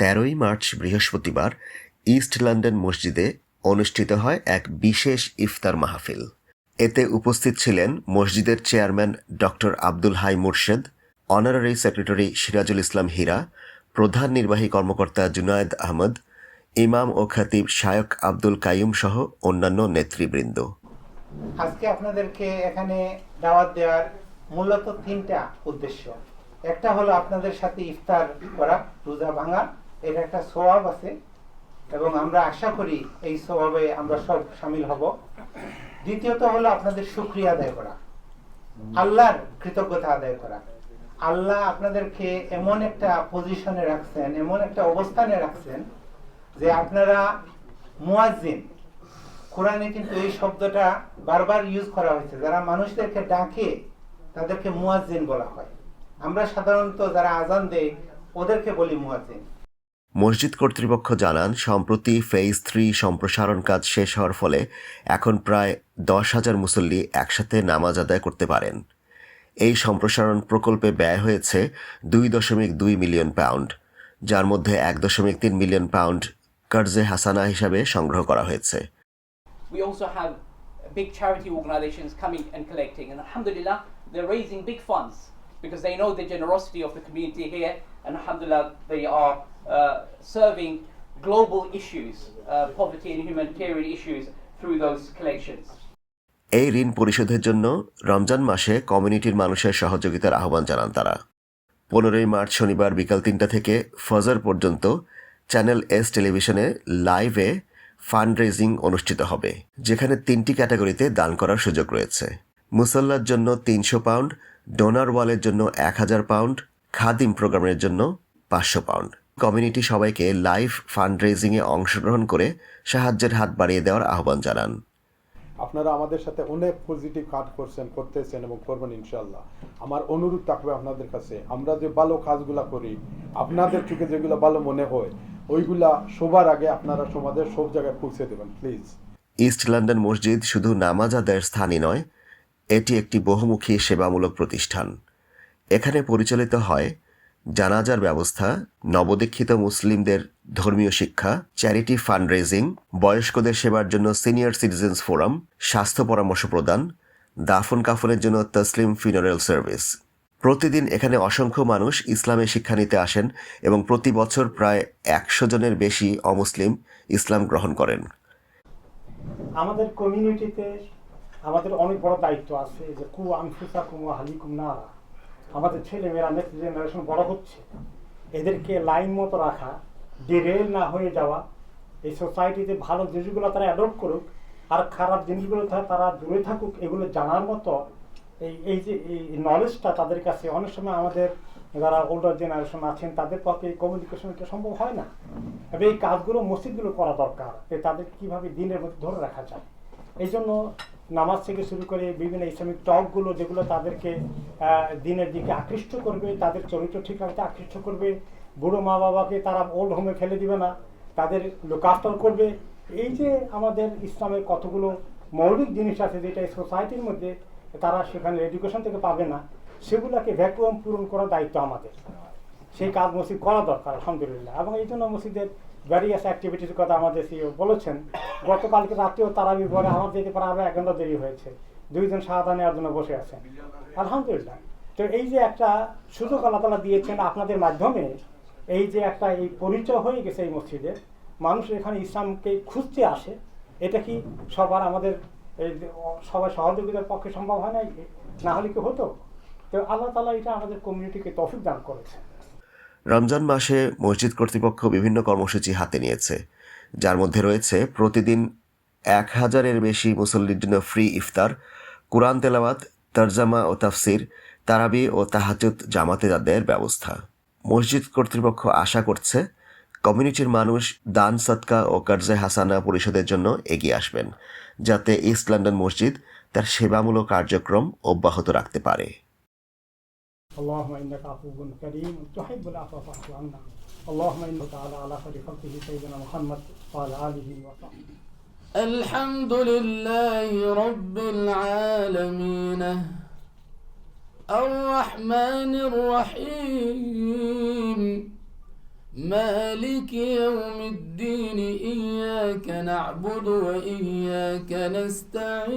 তেরোই মার্চ বৃহস্পতিবার east London মসজিদে অনুষ্ঠিত হয় এক বিশেষ ইফতার মাহফিল। এতে উপস্থিত ছিলেন মসজিদের chairman doctor Abdul Hai Murshed, honorary secretary Sirajul Islam Hira, প্রধান নির্বাহী কর্মকর্তা জুনায়েদ আহমদ, ইমাম ও খতিব শায়ক আব্দুল কাইয়ুম সহ অন্যান্য নেতৃবৃন্দ। আজকে আপনাদেরকে এখানে দাওয়াত দেওয়ার মূলত তিনটা উদ্দেশ্য। একটা হলো আপনাদের সাথে ইফতার করা, রোজা ভাঙা এর একটা স্বভাব আছে এবং আমরা আশা করি এই স্বভাবে আমরা সব সামিল হব। দ্বিতীয়ত হলো আপনাদের সুক্রিয়া আদায় করা। আল্লাহর কৃতজ্ঞতা আদায় করা। আল্লাহ আপনাদেরকে এমন একটা পজিশনে রাখছেন, এমন একটা অবস্থানে রাখছেন যে আপনারা মুয়াজ্জিন। কোরআনে কিন্তু এই শব্দটা বারবার ইউজ করা হয়েছে। যারা মানুষদেরকে ডাকে, তাদেরকে মুয়াজ্জিন বলা হয়। আমরা সাধারণত যারা আজান দেই, ওদেরকে বলি মুয়াজ্জিন। মসজিদ কর্তৃপক্ষ জানান সম্প্রতি ফেজ থ্রি সম্প্রসারণ কাজ শেষ হওয়ার ফলে এখন প্রায় দশ হাজার মুসল্লি একসাথে নামাজ আদায় করতে পারেন এই সম্প্রসারণ প্রকল্পে ব্যয় হয়েছে দুই দশমিক দুই মিলিয়ন পাউন্ড যার মধ্যে এক দশমিক তিন মিলিয়ন পাউন্ড কর্জে হাসানা হিসাবে সংগ্রহ করা হয়েছে We also have big charity organizations coming and collecting, and alhamdulillah, they're raising big funds because they know the generosity of the community here, and alhamdulillah, they are uh, serving global issues, uh, poverty and humanitarian issues through those collections. এই ঋণ পরিশোধের জন্য রমজান মাসে কমিউনিটির মানুষের সহযোগিতার আহ্বান জানান তারা। পনেরোই মার্চ শনিবার বিকাল তিনটা থেকে ফজর পর্যন্ত চ্যানেল এস টেলিভিশনে লাইভে ফান্ড রেজিং অনুষ্ঠিত হবে যেখানে তিনটি ক্যাটাগরিতে দান করার সুযোগ রয়েছে। মুসল্লার জন্য তিনশো পাউন্ড ডোনার ওয়ালের জন্য এক হাজার পাউন্ড খাদিম প্রোগ্রামের জন্য পাঁচশো পাউন্ড। কমিউনিটি সবাইকে লাইভ ফান্ড রেজিংয়ে অংশগ্রহণ করে সাহায্যের হাত বাড়িয়ে দেওয়ার আহ্বান জানান। আপনারা আমাদের সাথে অনেক পজিটিভ কাজ করছেন করতেছেন এবং করবেন ইনশাল্লাহ আমার অনুরোধ থাকবে আপনাদের কাছে আমরা যে ভালো কাজগুলো করি আপনাদের চোখে যেগুলো ভালো মনে হয় ওইগুলা সবার আগে আপনারা সমাজের সব জায়গায় পৌঁছে দেবেন প্লিজ ইস্ট লন্ডন মসজিদ শুধু নামাজ আদায়ের স্থানই নয় এটি একটি বহুমুখী সেবামূলক প্রতিষ্ঠান। এখানে পরিচালিত হয় জানাজার ব্যবস্থা, নবদীক্ষিত মুসলিমদের ধর্মীয় শিক্ষা, চ্যারিটি ফান্ড রেজিং বয়স্কদের সেবার জন্য সিনিয়র সিটিজেন্স ফোরাম, স্বাস্থ্য পরামর্শ প্রদান, দাফন কাফনের জন্য তসলিম ফিনারেল সার্ভিস প্রতিদিন এখানে অসংখ্য মানুষ ইসলামে শিক্ষা নিতে আসেন এবং প্রতি বছর প্রায় একশো জনের বেশি অমুসলিম ইসলাম গ্রহণ করেন। আমাদের কমিউনিটিতে আমাদের অনেক বড় দায়িত্ব আছে যে কু আনফুসা কুমু হালিকুম নারা। আমাদের ছেলে মেয়েরা নেক্সট জেনারেশন বড় হচ্ছে, এদেরকে লাইন মতো রাখা ডিরেল না হয়ে যাওয়া, এই সোসাইটিতে ভালো জিনিসগুলো তারা অ্যাডপ্ট করুক, আর খারাপ জিনিসগুলো তারা দূরে থাকুক, এগুলো জানার মতো এই এই যে এই নলেজটা তাদের কাছে, অনেক সময় আমাদের যারা ওল্ডার জেনারেশন আছেন, তাদের পক্ষে কমিউনিকেশনটা সম্ভব হয় না। তবে এই কাজগুলো মসজিদগুলো করা দরকার তাদের কীভাবে দিনের মধ্যে ধরে রাখা যায়। এই জন্য নামাজ থেকে শুরু করে বিভিন্ন ইসলামিক টকগুলো যেগুলো তাদেরকে দিনের দিকে আকৃষ্ট করবে, তাদের চরিত্র ঠিক রাখতে আকৃষ্ট করবে, বুড়ো মা বাবাকে তারা ওল্ড হোমে ফেলে দিবে না, তাদের লুক করবে। এই যে আমাদের ইসলামের কতগুলো মৌলিক জিনিস আছে যেটা সোসাইটির মধ্যে তারা সেখানে এডুকেশন থেকে পাবে না, সেগুলোকে ভ্যাকুয়াম পূরণ করার দায়িত্ব আমাদের। সেই কাজ মসজিদ করা দরকার, আলহামদুলিল্লাহ। এবং এই জন্য মসজিদের ভ্যারিয়াস অ্যাক্টিভিটির কথা আমাদের সিও বলেছেন। গতকালকে রাত্রেও তারাবি পরে আমার যেতে পারে আরও এক ঘণ্টা দেরি হয়েছে। দুইজন শাহাদা নেওয়ার জন্য বসে আছেন। আলহামদুলিল্লাহ। তো এই যে একটা সুযোগ আল্লাহ তালা দিয়েছেন আপনাদের মাধ্যমে, এই যে একটা এই পরিচয় হয়ে গেছে এই মসজিদে, মানুষ এখানে ইসলামকে খুঁজতে আসে। এটা কি সবার আমাদের সবার সহযোগিতার পক্ষে সম্ভব হয় নাই? না হলে কি হতো? তো আল্লাহ তালা এটা আমাদের কমিউনিটিকে তফিক দান করেছে। রমজান মাসে মসজিদ কর্তৃপক্ষ বিভিন্ন কর্মসূচি হাতে নিয়েছে। যার মধ্যে রয়েছে প্রতিদিন এক হাজারের বেশি মুসল্লির জন্য ফ্রি ইফতার, কোরআন তেলাওয়াত, তরজামা ও তাফসির, তারাবি ও তাহাজুদ জামাতে আদায়ের ব্যবস্থা। মসজিদ কর্তৃপক্ষ আশা করছে কমিউনিটির মানুষ দান, সৎকা ও কর্জে হাসানা পরিষদের জন্য এগিয়ে আসবেন, যাতে ইস্ট লন্ডন মসজিদ তার সেবামূলক কার্যক্রম অব্যাহত রাখতে পারে। اللهم إنك عفو كريم تحب العفو فاعف عنا. اللهم إنك تعالى على خير خلقه سيدنا محمد وعلى آله وصحبه. الحمد لله رب العالمين. الرحمن الرحيم. مالك يوم الدين. إياك نعبد وإياك نستعين.